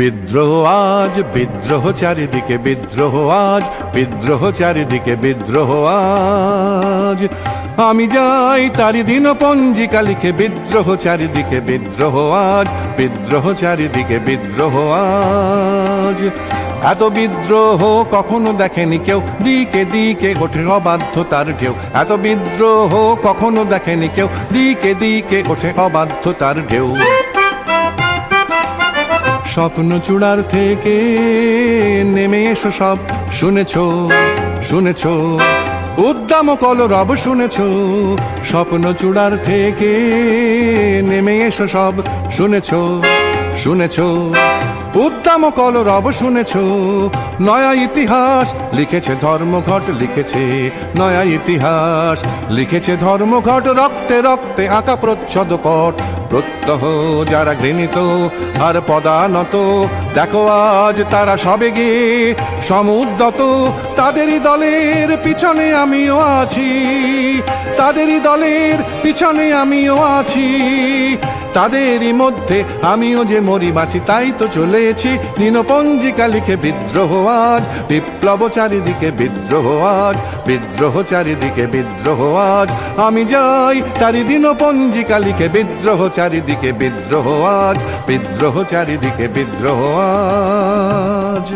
বিদ্রোহ আজ বিদ্রোহ চারিদিকে বিদ্রোহ আজ বিদ্রোহ চারিদিকে বিদ্রোহ আজ আমি যাই তারি দিন পঞ্জিকা লিখে, বিদ্রোহ চারিদিকে বিদ্রোহ আজ, বিদ্রোহ চারিদিকে বিদ্রোহ আজ। এত বিদ্রোহ কখনো দেখেনি কেউ, দিকে দিকে ঘটে অবাধ্য তার ঢেউ। এত বিদ্রোহ কখনো দেখেনি কেউ, দিকে দিকে ঘটে অবাধ্য তার ঢেউ। স্বপ্ন চূড়ার থেকে নেমে এসো সব, শুনেছ শুনেছ। উদ্দাম কলরব শুনেছ, স্বপ্ন চূড়ার থেকে নেমে এসো সব শুনেছ শুনেছ। উদ্দাম কলরব শুনেছ, নয়া ইতিহাস লিখেছে ধর্মঘট, লিখেছে নয়া ইতিহাস, লিখেছে ধর্মঘট, রক্তে রক্তে আঁকা প্রচ্ছদ পট প্রত্যহ যারা ঘৃণিত আর পদানত, দেখো আজ তারা সবে গিয়ে সমুদ্রত। তাদেরই দলের পিছনে আমিও আছি, তাদেরই দলের পিছনে আমিও আছি। তাদেরই মধ্যে আমিও যে মরি বাঁচি তাই তো চলেছি। দিনপঞ্জিকা লিখে বিদ্রোহ আজ, বিপ্লব চারিদিকে বিদ্রোহ আজ, বিদ্রোহ চারিদিকে বিদ্রোহ আজ। আমি যাই তারি দিনপঞ্জিকা লিখে বিদ্রোহ চারিদিকে বিদ্রোহ আজ বিদ্রোহ চারিদিকে বিদ্রোহ আজ।